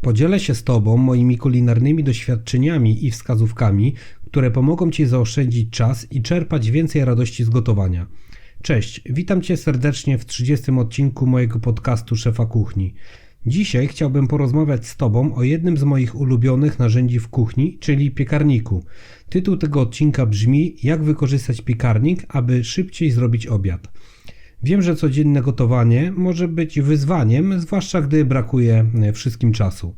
Podzielę się z Tobą moimi kulinarnymi doświadczeniami i wskazówkami, które pomogą Ci zaoszczędzić czas i czerpać więcej radości z gotowania. Cześć, witam Cię serdecznie w 30 odcinku mojego podcastu Szefa Kuchni. Dzisiaj chciałbym porozmawiać z Tobą o jednym z moich ulubionych narzędzi w kuchni, czyli piekarniku. Tytuł tego odcinka brzmi: Jak wykorzystać piekarnik, aby szybciej zrobić obiad. Wiem, że codzienne gotowanie może być wyzwaniem, zwłaszcza gdy brakuje e, wszystkim czasu.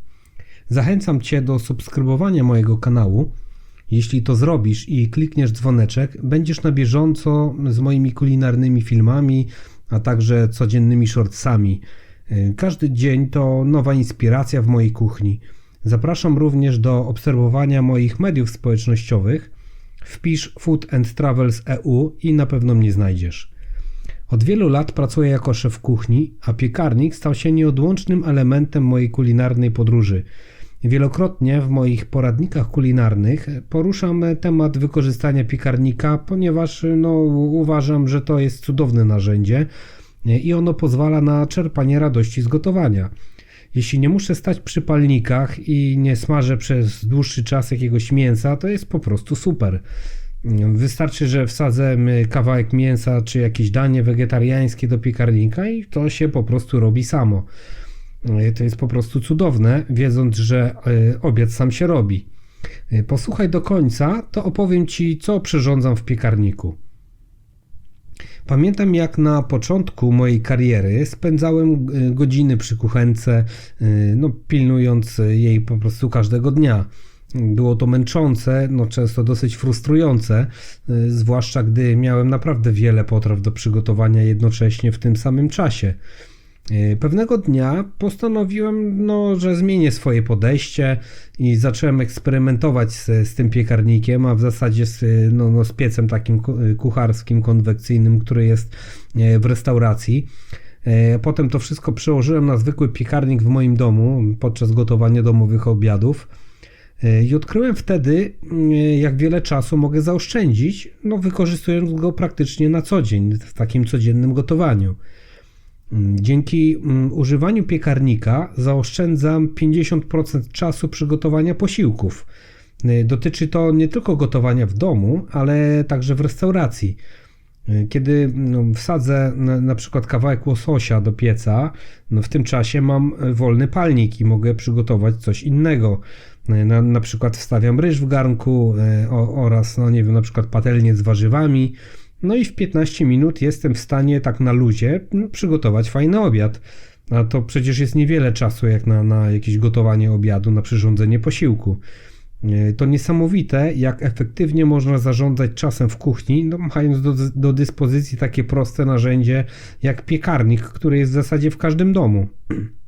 Zachęcam Cię do subskrybowania mojego kanału. Jeśli to zrobisz i klikniesz dzwoneczek, będziesz na bieżąco z moimi kulinarnymi filmami, a także codziennymi shortsami. E, każdy dzień to nowa inspiracja w mojej kuchni. Zapraszam również do obserwowania moich mediów społecznościowych. Wpisz Food and Travels EU i na pewno mnie znajdziesz. Od wielu lat pracuję jako szef kuchni, a piekarnik stał się nieodłącznym elementem mojej kulinarnej podróży. Wielokrotnie w moich poradnikach kulinarnych poruszam temat wykorzystania piekarnika, ponieważ no, uważam, że to jest cudowne narzędzie i ono pozwala na czerpanie radości z gotowania. Jeśli nie muszę stać przy palnikach i nie smażę przez dłuższy czas jakiegoś mięsa, to jest po prostu super. Wystarczy, że wsadzę kawałek mięsa czy jakieś danie wegetariańskie do piekarnika i to się po prostu robi samo. To jest po prostu cudowne, wiedząc, że e, obiad sam się robi. E, posłuchaj do końca, to opowiem Ci, co przyrządzam w piekarniku. Pamiętam, jak na początku mojej kariery spędzałem e, godziny przy kuchence, no, pilnując jej po prostu każdego dnia. Było to męczące, no często dosyć frustrujące, y, zwłaszcza gdy miałem naprawdę wiele potraw do przygotowania jednocześnie w tym samym czasie. Y, pewnego dnia postanowiłem, no, że zmienię swoje podejście i zacząłem eksperymentować z, z tym piekarnikiem, a w zasadzie z, no, no, z piecem takim kucharskim, konwekcyjnym, który jest y, w restauracji. Potem to wszystko przełożyłem na zwykły piekarnik w moim domu podczas gotowania domowych obiadów. E, I odkryłem wtedy, mm, jak wiele czasu mogę zaoszczędzić, no wykorzystując go praktycznie na co dzień, w takim codziennym gotowaniu. Mm, dzięki mm, używaniu piekarnika zaoszczędzam 50% czasu przygotowania posiłków. E, dotyczy to nie tylko gotowania w domu, ale także w restauracji. E, kiedy no, wsadzę na, przykład kawałek łososia do pieca, no w tym czasie mam wolny palnik i mogę przygotować coś innego. E, na, na przykład wstawiam ryż w garnku e, o, oraz, no nie wiem, na przykład patelnię z warzywami. No i w 15 minut jestem w stanie tak na luzie no, przygotować fajny obiad. A to przecież jest niewiele czasu jak na, na jakieś gotowanie obiadu, na przyrządzenie posiłku. E, to niesamowite, jak efektywnie można zarządzać czasem w kuchni, no, mając do, do dyspozycji takie proste narzędzie jak piekarnik, który jest w zasadzie w każdym domu.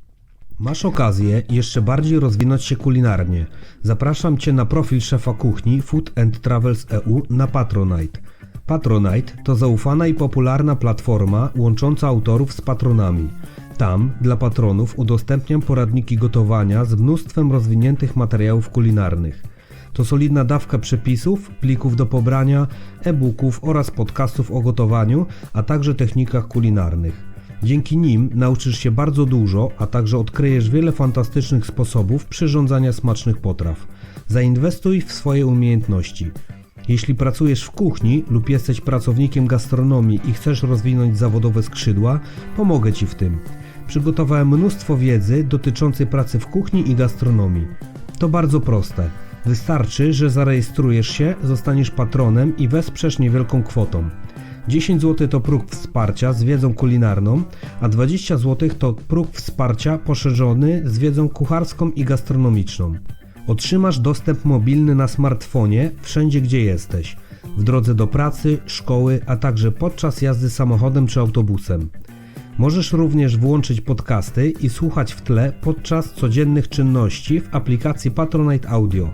Masz okazję jeszcze bardziej rozwinąć się kulinarnie. Zapraszam Cię na profil szefa kuchni Food and Travels EU na Patronite. Patronite to zaufana i popularna platforma łącząca autorów z patronami. Tam dla patronów udostępniam poradniki gotowania z mnóstwem rozwiniętych materiałów kulinarnych. To solidna dawka przepisów, plików do pobrania, e-booków oraz podcastów o gotowaniu, a także technikach kulinarnych. Dzięki nim nauczysz się bardzo dużo, a także odkryjesz wiele fantastycznych sposobów przyrządzania smacznych potraw. Zainwestuj w swoje umiejętności. Jeśli pracujesz w kuchni lub jesteś pracownikiem gastronomii i chcesz rozwinąć zawodowe skrzydła, pomogę Ci w tym. Przygotowałem mnóstwo wiedzy dotyczącej pracy w kuchni i gastronomii. To bardzo proste. Wystarczy, że zarejestrujesz się, zostaniesz patronem i wesprzesz niewielką kwotą. 10 zł to próg wsparcia z wiedzą kulinarną, a 20 zł to próg wsparcia poszerzony z wiedzą kucharską i gastronomiczną. Otrzymasz dostęp mobilny na smartfonie wszędzie gdzie jesteś, w drodze do pracy, szkoły, a także podczas jazdy samochodem czy autobusem. Możesz również włączyć podcasty i słuchać w tle podczas codziennych czynności w aplikacji Patronite Audio.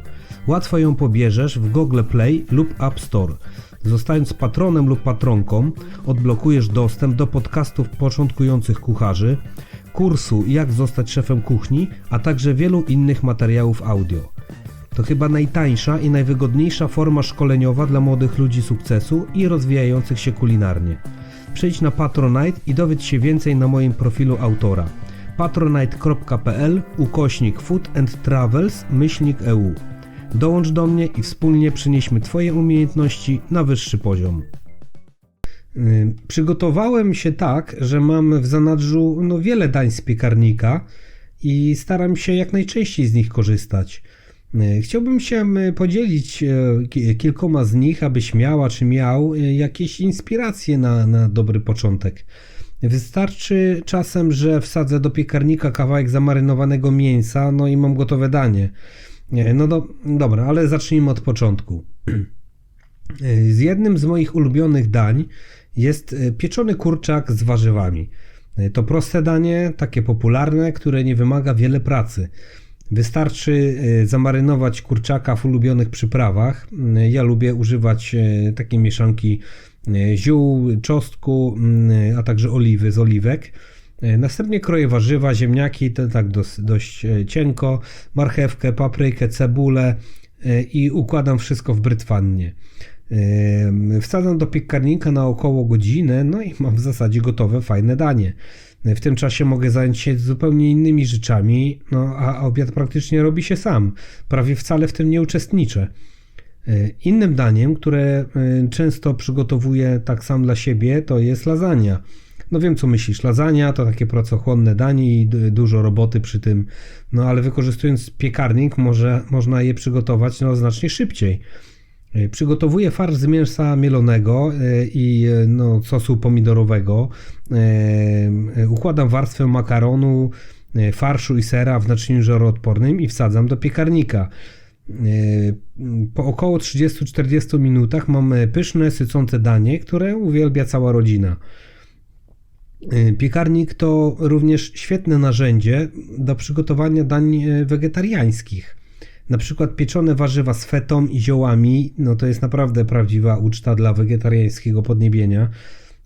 Łatwo ją pobierzesz w Google Play lub App Store. Zostając patronem lub patronką, odblokujesz dostęp do podcastów początkujących kucharzy, kursu Jak zostać szefem kuchni, a także wielu innych materiałów audio. To chyba najtańsza i najwygodniejsza forma szkoleniowa dla młodych ludzi sukcesu i rozwijających się kulinarnie. Przejdź na Patronite i dowiedz się więcej na moim profilu autora patronite.pl ukośnik food and travels myślnik EU. Dołącz do mnie i wspólnie przynieśmy Twoje umiejętności na wyższy poziom. Przygotowałem się tak, że mam w zanadrzu no, wiele dań z piekarnika i staram się jak najczęściej z nich korzystać. Chciałbym się podzielić ki- kilkoma z nich, abyś miała czy miał y, jakieś inspiracje na, na dobry początek. Wystarczy czasem, że wsadzę do piekarnika kawałek zamarynowanego mięsa, no i mam gotowe danie. Nie, No do, dobra, ale zacznijmy od początku. Z jednym z moich ulubionych dań jest e, pieczony kurczak z warzywami. E, To proste danie, takie popularne, które nie wymaga wiele pracy. Wystarczy e, zamarynować kurczaka w ulubionych przyprawach. Ja lubię używać takiej mieszanki ziół, czosnku, mm, a także oliwy z oliwek. E, Następnie kroję warzywa, ziemniaki, to tak dos, dość e, cienko, marchewkę, paprykę, cebulę e, i układam wszystko w brytwannie. Wsadzam do piekarnika na około godzinę, no i mam w zasadzie gotowe, fajne danie. W tym czasie mogę zająć się zupełnie innymi rzeczami, no a obiad praktycznie robi się sam. Prawie wcale w tym nie uczestniczę. Innym daniem, które często przygotowuję tak sam dla siebie, to jest lasagna. No wiem, co myślisz. Lasagna to takie pracochłonne danie i du- dużo roboty przy tym, no ale wykorzystując piekarnik może, można je przygotować no, znacznie szybciej. E, Przygotowuję farsz z mięsa mielonego e, i e, no, sosu pomidorowego. Układam warstwę makaronu, farszu i sera w naczyniu żaroodpornym i wsadzam do piekarnika. Po około 30-40 minutach mam e, pyszne, sycące danie, które uwielbia cała rodzina. E, Piekarnik to również świetne narzędzie do przygotowania dań e, wegetariańskich. Na przykład pieczone warzywa z fetą i ziołami, no to jest naprawdę prawdziwa uczta dla wegetariańskiego podniebienia.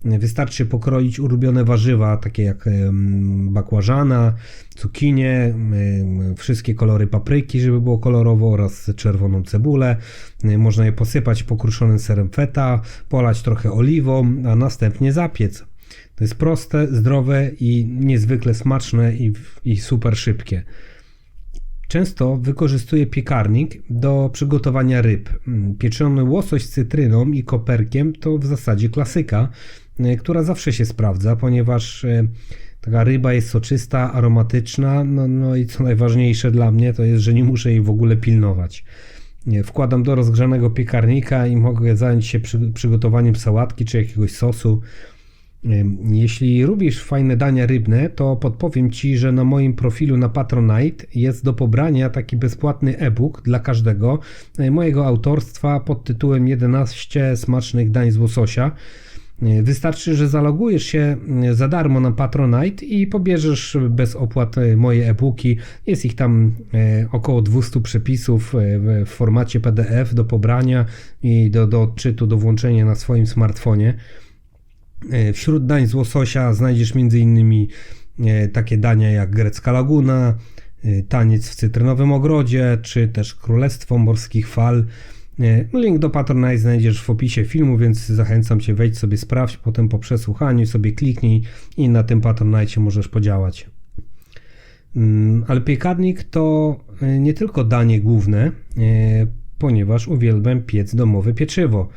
Wystarczy pokroić ulubione warzywa, takie jak bakłażana, cukinie, wszystkie kolory papryki, żeby było kolorowo, oraz czerwoną cebulę. Można je posypać pokruszonym serem feta, polać trochę oliwą, a następnie zapiec. To jest proste, zdrowe i niezwykle smaczne i, i super szybkie. Często wykorzystuję piekarnik do przygotowania ryb. Mm, Pieczony łosoś z cytryną i koperkiem to w zasadzie klasyka, y, która zawsze się sprawdza, ponieważ y, taka ryba jest soczysta, aromatyczna, no, no i co najważniejsze dla mnie to jest, że nie muszę jej w ogóle pilnować. Wkładam do rozgrzanego piekarnika i mogę zająć się przy, przygotowaniem sałatki czy jakiegoś sosu. Jeśli lubisz fajne dania rybne, to podpowiem Ci, że na moim profilu na Patronite jest do pobrania taki bezpłatny e-book dla każdego mojego autorstwa pod tytułem 11 smacznych dań z łososia. Wystarczy, że zalogujesz się za darmo na Patronite i pobierzesz bez opłat y, moje e-booki. Jest ich tam y, około 200 przepisów w- w formacie PDF do pobrania i do, do odczytu, do włączenia na swoim smartfonie. E, Wśród dań z łososia znajdziesz m.in. e, takie dania jak grecka laguna, e, taniec w cytrynowym ogrodzie, czy też królestwo morskich fal. Link do Patronite znajdziesz w opisie filmu, więc zachęcam Cię, wejdź sobie, sprawdź, potem po przesłuchaniu sobie kliknij i na tym Patronite możesz podziałać. Mm, Ale piekarnik to nie tylko danie główne, ponieważ uwielbiam piec domowe pieczywo.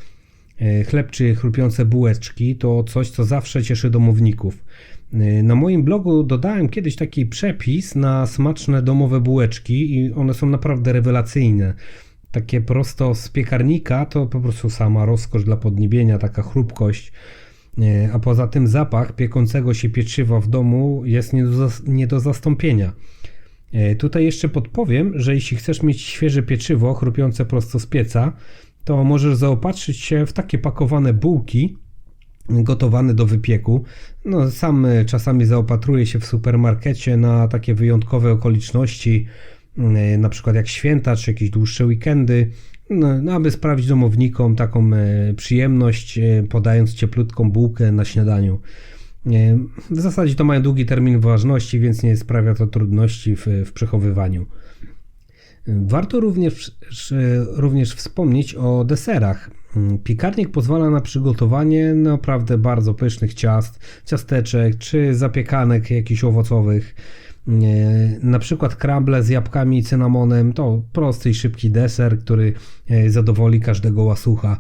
E, Chleb czy chrupiące bułeczki to coś, co zawsze cieszy domowników. E, Na moim blogu dodałem kiedyś taki przepis na smaczne domowe bułeczki i one są naprawdę rewelacyjne. Takie prosto z piekarnika to po prostu sama rozkosz dla podniebienia, taka chrupkość. E, A poza tym zapach piekącego się pieczywa w domu jest nie do, nie do zastąpienia. Tutaj jeszcze podpowiem, że jeśli chcesz mieć świeże pieczywo chrupiące prosto z pieca, to możesz zaopatrzyć się w takie pakowane bułki gotowane do wypieku. No, sam e, czasami zaopatruję się w supermarkecie na takie wyjątkowe okoliczności, e, na przykład jak święta czy jakieś dłuższe weekendy, no, no, aby sprawić domownikom taką e, przyjemność, podając cieplutką bułkę na śniadaniu. W zasadzie to mają długi termin ważności, więc nie sprawia to trudności w, w przechowywaniu. Warto również, również wspomnieć o deserach. Piekarnik pozwala na przygotowanie naprawdę bardzo pysznych ciast, ciasteczek czy zapiekanek jakichś owocowych. Na przykład crumble z jabłkami i cynamonem to prosty i szybki deser, który zadowoli każdego łasucha.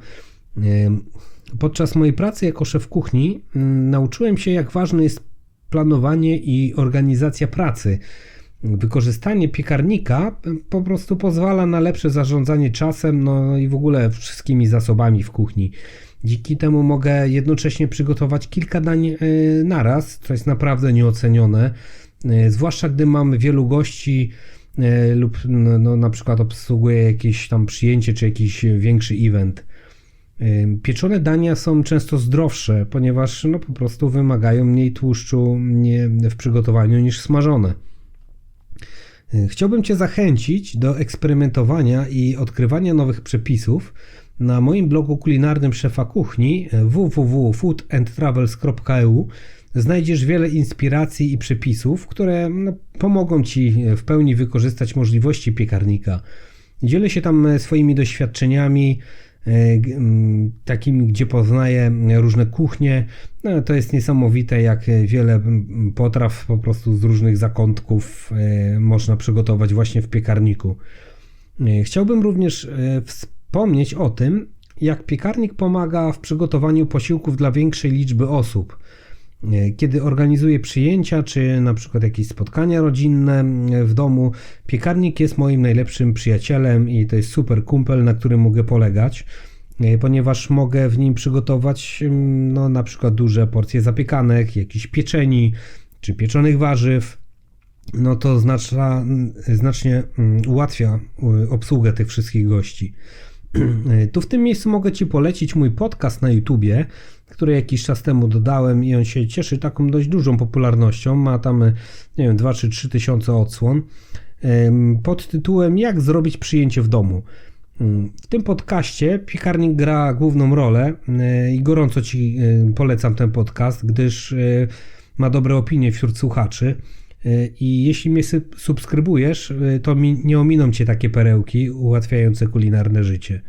Podczas mojej pracy jako szef kuchni nauczyłem się, jak ważne jest planowanie i organizacja pracy. Wykorzystanie piekarnika po prostu pozwala na lepsze zarządzanie czasem, no i w ogóle wszystkimi zasobami w kuchni. Dzięki temu mogę jednocześnie przygotować kilka dań e, naraz, co jest naprawdę nieocenione. E, zwłaszcza gdy mam wielu gości e, lub no, no, na przykład obsługuję jakieś tam przyjęcie czy jakiś większy event. Pieczone dania są często zdrowsze, ponieważ no, po prostu wymagają mniej tłuszczu w przygotowaniu niż smażone. Chciałbym Cię zachęcić do eksperymentowania i odkrywania nowych przepisów. Na moim blogu kulinarnym szefa kuchni www.foodandtravels.eu znajdziesz wiele inspiracji i przepisów, które no, pomogą Ci w pełni wykorzystać możliwości piekarnika. Dzielę się tam swoimi doświadczeniami, takim, gdzie poznaję różne kuchnie. No, to jest niesamowite, jak wiele potraw po prostu z różnych zakątków e, można przygotować właśnie w piekarniku. E, chciałbym również wspomnieć o tym, jak piekarnik pomaga w przygotowaniu posiłków dla większej liczby osób. E, kiedy organizuję przyjęcia, czy na przykład jakieś spotkania rodzinne e, w domu, piekarnik jest moim najlepszym przyjacielem i to jest super kumpel, na którym mogę polegać, e, ponieważ mogę w nim przygotować no, na przykład duże porcje zapiekanek, jakichś pieczeni, czy pieczonych warzyw. No to znaczna, znacznie ułatwia obsługę tych wszystkich gości. Tu w tym miejscu mogę Ci polecić mój podcast na YouTubie, który jakiś czas temu dodałem i on się cieszy taką dość dużą popularnością. Ma tam, nie wiem, 2 czy 3 tysiące odsłon pod tytułem Jak zrobić przyjęcie w domu. W tym podcaście piekarnik gra główną rolę e, i gorąco Ci e, polecam ten podcast, gdyż e, ma dobre opinie wśród słuchaczy. I jeśli mnie subskrybujesz, to nie ominą Cię takie perełki ułatwiające kulinarne życie.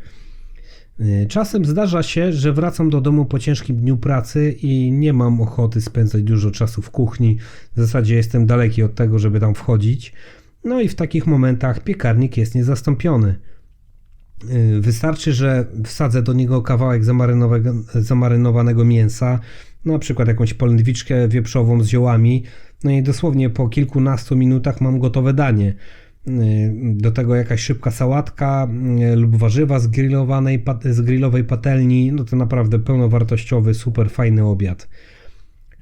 Y, czasem zdarza się, że wracam do domu po ciężkim dniu pracy i nie mam ochoty spędzać dużo czasu w kuchni. W zasadzie jestem daleki od tego, żeby tam wchodzić. No i w takich momentach piekarnik jest niezastąpiony. Y, wystarczy, że wsadzę do niego kawałek zamarynowanego mięsa, na przykład jakąś polędwiczkę wieprzową z ziołami, no i dosłownie po kilkunastu minutach mam gotowe danie. Y, do tego jakaś szybka sałatka y, lub warzywa z grillowanej, z grillowej patelni, no to naprawdę pełnowartościowy, super fajny obiad.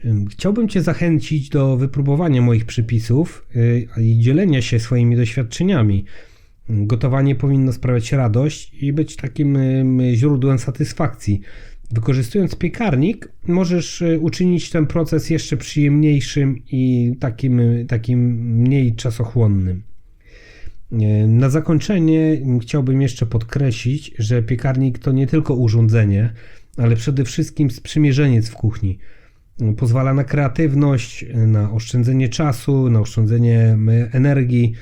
Y, chciałbym Cię zachęcić do wypróbowania moich przypisów i dzielenia się swoimi doświadczeniami. Gotowanie powinno sprawiać radość i być takim źródłem satysfakcji. Wykorzystując piekarnik, możesz uczynić ten proces jeszcze przyjemniejszym i takim, takim mniej czasochłonnym. Na zakończenie chciałbym jeszcze podkreślić, że piekarnik to nie tylko urządzenie, ale przede wszystkim sprzymierzeniec w kuchni. Pozwala na kreatywność, na oszczędzenie czasu, na oszczędzenie energii.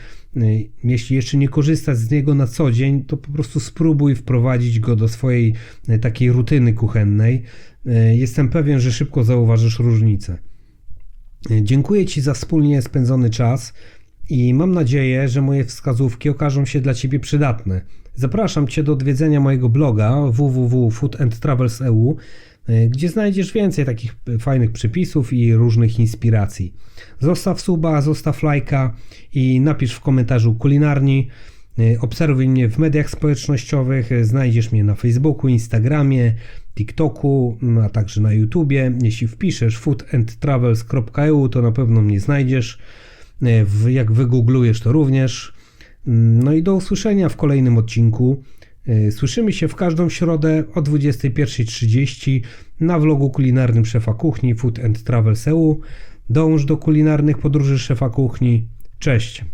Jeśli jeszcze nie korzystasz z niego na co dzień, to po prostu spróbuj wprowadzić go do swojej takiej rutyny kuchennej. Jestem pewien, że szybko zauważysz różnicę. Dziękuję Ci za wspólnie spędzony czas i mam nadzieję, że moje wskazówki okażą się dla Ciebie przydatne. Zapraszam Cię do odwiedzenia mojego bloga www.foodandtravels.eu, gdzie znajdziesz więcej takich fajnych przepisów i różnych inspiracji. Zostaw suba, zostaw lajka i napisz w komentarzu kulinarni. E, obserwuj mnie w mediach społecznościowych, e, znajdziesz mnie na Facebooku, Instagramie, TikToku, a także na YouTubie. Jeśli wpiszesz foodandtravels.eu, to na pewno mnie znajdziesz. E, jak wygooglujesz to również. Mm, no i do usłyszenia w kolejnym odcinku. E, słyszymy się w każdą środę o 21.30 na vlogu kulinarnym szefa kuchni Food and Travel EU. Dąż do kulinarnych podróży szefa kuchni. Cześć!